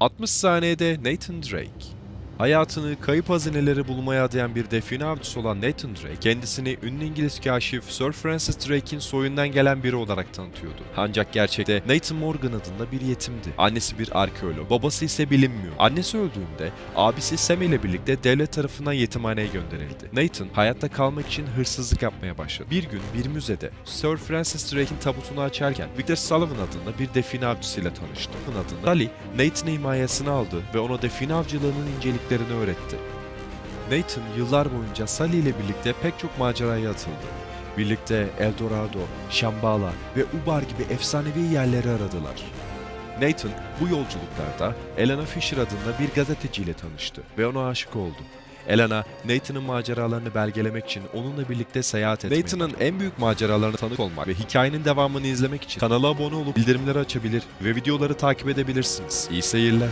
60 saniyede Nathan Drake. Hayatını kayıp hazineleri bulmaya adayan bir define avcısı olan Nathan Drake, kendisini ünlü İngiliz kaşif Sir Francis Drake'in soyundan gelen biri olarak tanıtıyordu. Ancak gerçekte Nathan Morgan adında bir yetimdi. Annesi bir arkeolog, babası ise bilinmiyor. Annesi öldüğünde abisi Sam ile birlikte devlet tarafından yetimhaneye gönderildi. Nathan hayatta kalmak için hırsızlık yapmaya başladı. Bir gün bir müzede Sir Francis Drake'in tabutunu açarken Victor Sullivan adında bir define avcısıyla tanıştı. Bunun adında Sally, Nathan'ı himayesine aldı ve ona define avcılığının inceliklerini öğretti. Nathan yıllar boyunca Sally ile birlikte pek çok maceraya atıldı. Birlikte Eldorado, Shambhala ve Ubar gibi efsanevi yerleri aradılar. Nathan bu yolculuklarda Elena Fisher adında bir gazeteciyle tanıştı ve ona aşık oldu. Elena, Nathan'ın maceralarını belgelemek için onunla birlikte seyahat etmeyi Nathan'ın en büyük maceralarına tanık olmak ve hikayenin devamını izlemek için kanala abone olup bildirimleri açabilir ve videoları takip edebilirsiniz. İyi seyirler.